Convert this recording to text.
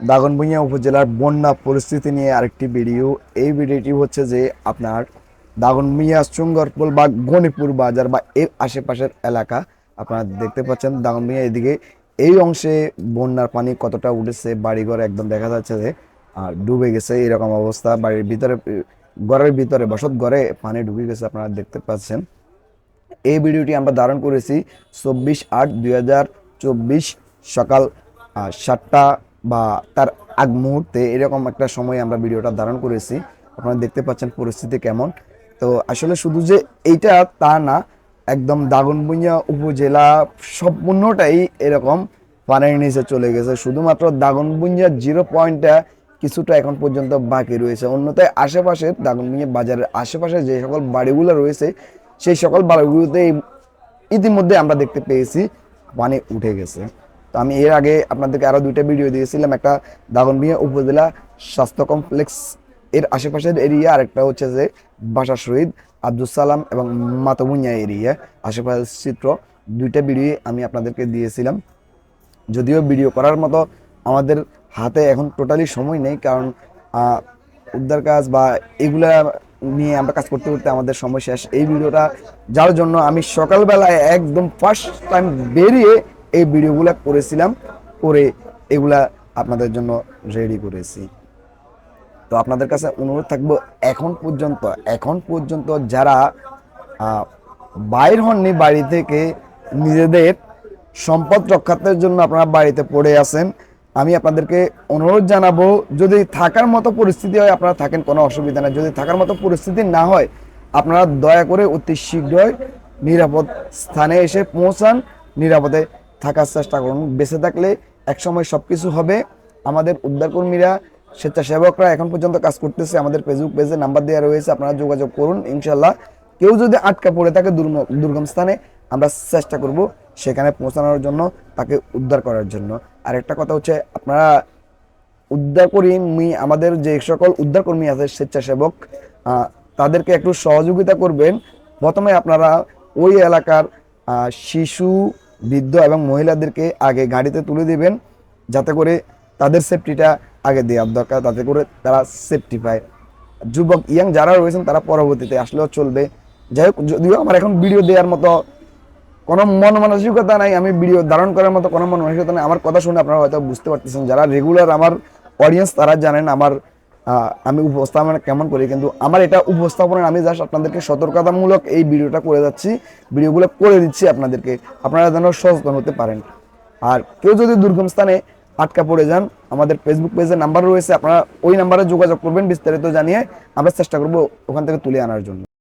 দাগনভূঞা উপজেলার বন্যা পরিস্থিতি নিয়ে আরেকটি ভিডিও। এই ভিডিওটি হচ্ছে যে আপনার দাগনভূঞা চুঙ্গরপুল বা গণিপুর বাজার বা এর আশেপাশের এলাকা। আপনারা দেখতে পাচ্ছেন দাগনভূঞা এদিকে এই অংশে বন্যার পানি কতটা উঠেছে, বাড়িঘর একদম দেখা যাচ্ছে যে, আর ডুবে গেছে, এরকম অবস্থা। বাড়ির ভিতরে, ঘরের ভিতরে, বসত ঘরে পানি ডুবে গেছে আপনারা দেখতে পাচ্ছেন। এই ভিডিওটি আমরা ধারণ করেছি চব্বিশ আট দুই সকাল সাতটা বা তার আগ মুহূর্তে এরকম একটা সময় আমরা ভিডিওটা ধারণ করেছি। আপনারা দেখতে পাচ্ছেন পরিস্থিতি কেমন। তো আসলে শুধু যে এইটা তা না, একদম দাগনভূঞা উপজেলা সম্পূর্ণটাই এরকম পানির নিচে চলে গেছে। শুধুমাত্র দাগনভূঞা জিরো পয়েন্টটা কিছুটা এখন পর্যন্ত বাকি রয়েছে। অন্যথায় আশেপাশে দাগনভূঞা বাজারের আশেপাশে যে সকল বাড়িগুলো রয়েছে, সেই সকল বাড়িগুলোতে ইতিমধ্যে আমরা দেখতে পেয়েছি পানি উঠে গেছে। তো আমি এর আগে আপনাদেরকে আরও দুইটা ভিডিও দিয়েছিলাম, একটা দাগনভূঞা উপজেলা স্বাস্থ্য কমপ্লেক্স এর আশেপাশের এরিয়া আর একটা হচ্ছে যে বাসা শহীদ আব্দুল সালাম এবং মাতবুনিয়া এরিয়া আশেপাশের চিত্র। দুইটা ভিডিও আমি আপনাদেরকে দিয়েছিলাম। যদিও ভিডিও করার মতো আমাদের হাতে এখন টোটালি সময় নেই, কারণ উদ্ধার কাজ বা এগুলা নিয়ে আমরা কাজ করতে করতে আমাদের সময় শেষ। এই ভিডিওটা যার জন্য আমি সকালবেলায় একদম ফার্স্ট টাইম বেরিয়ে এই ভিডিওগুলো করেছিলাম, করে এগুলা আপনাদের জন্য রেডি করেছি। তো আপনাদের কাছে অনুরোধ থাকব, এখন পর্যন্ত এখন পর্যন্ত যারা বাইর হননি বাড়ি থেকে, নিজেদের সম্পদ রক্ষার্থের জন্য আপনারা বাড়িতে পড়ে আছেন, আমি আপনাদেরকে অনুরোধ জানাব, যদি থাকার মতো পরিস্থিতি হয়, আপনারা থাকেন, কোনো অসুবিধা নেই। যদি থাকার মতো পরিস্থিতি না হয়, আপনারা দয়া করে অতি শীঘ্রই নিরাপদ স্থানে এসে পৌঁছান, নিরাপদে থাকার চেষ্টা করুন। বেঁচে থাকলে একসময় সব কিছু হবে। আমাদের উদ্ধারকর্মীরা, স্বেচ্ছাসেবকরা এখন পর্যন্ত কাজ করতেছে। আমাদের ফেসবুক পেজে নাম্বার দেওয়া রয়েছে, আপনারা যোগাযোগ করুন ইনশাল্লাহ কেউ যদি আটকা পড়ে থাকে দুর্গম স্থানে, আমরা চেষ্টা করব সেখানে পৌঁছানোর জন্য, তাকে উদ্ধার করার জন্য। আর একটা কথা হচ্ছে, আপনারা উদ্ধার কর্মী আমাদের যে সকল উদ্ধারকর্মী আছে, স্বেচ্ছাসেবক তাদেরকে একটু সহযোগিতা করবেন। প্রথমে আপনারা ওই এলাকার শিশু বৃদ্ধ এবং মহিলাদেরকে আগে গাড়িতে তুলে দিবেন, যাতে করে তাদের সেফটিটা আগে দেওয়ার দরকার, তাতে করে তারা সেফটি পায়। যুবক, ইয়াং যারা রয়েছেন, তারা পরবর্তীতে আসলেও চলবে। যাই হোক, যদিও আমার এখন ভিডিও দেওয়ার মতো কোনো মন মানসিকতা নাই, আমি ভিডিও ধারণ করার মতো কোনো মন মানসিকতা নাই, আমার কথা শুনে আপনারা হয়তো বুঝতে পারতেছেন, যারা রেগুলার আমার অডিয়েন্স তারা জানেন আমার আমি উপস্থাপনা কেমন করি, কিন্তু আমার এটা উপস্থাপনা আমি জাস্ট আপনাদেরকে সতর্কতামূলক এই ভিডিওটা করে যাচ্ছি, ভিডিওগুলো করে দিচ্ছি আপনাদেরকে। আপনারা যেন সচেতন হতে পারেন। আর কেউ যদি দুর্গম স্থানে আটকা পড়ে যান, আমাদের ফেসবুক পেজে নাম্বার রয়েছে, আপনারা ওই নাম্বারে যোগাযোগ করবেন বিস্তারিত জানিয়ে আমরা চেষ্টা করব ওখান থেকে তুলে আনার জন্য।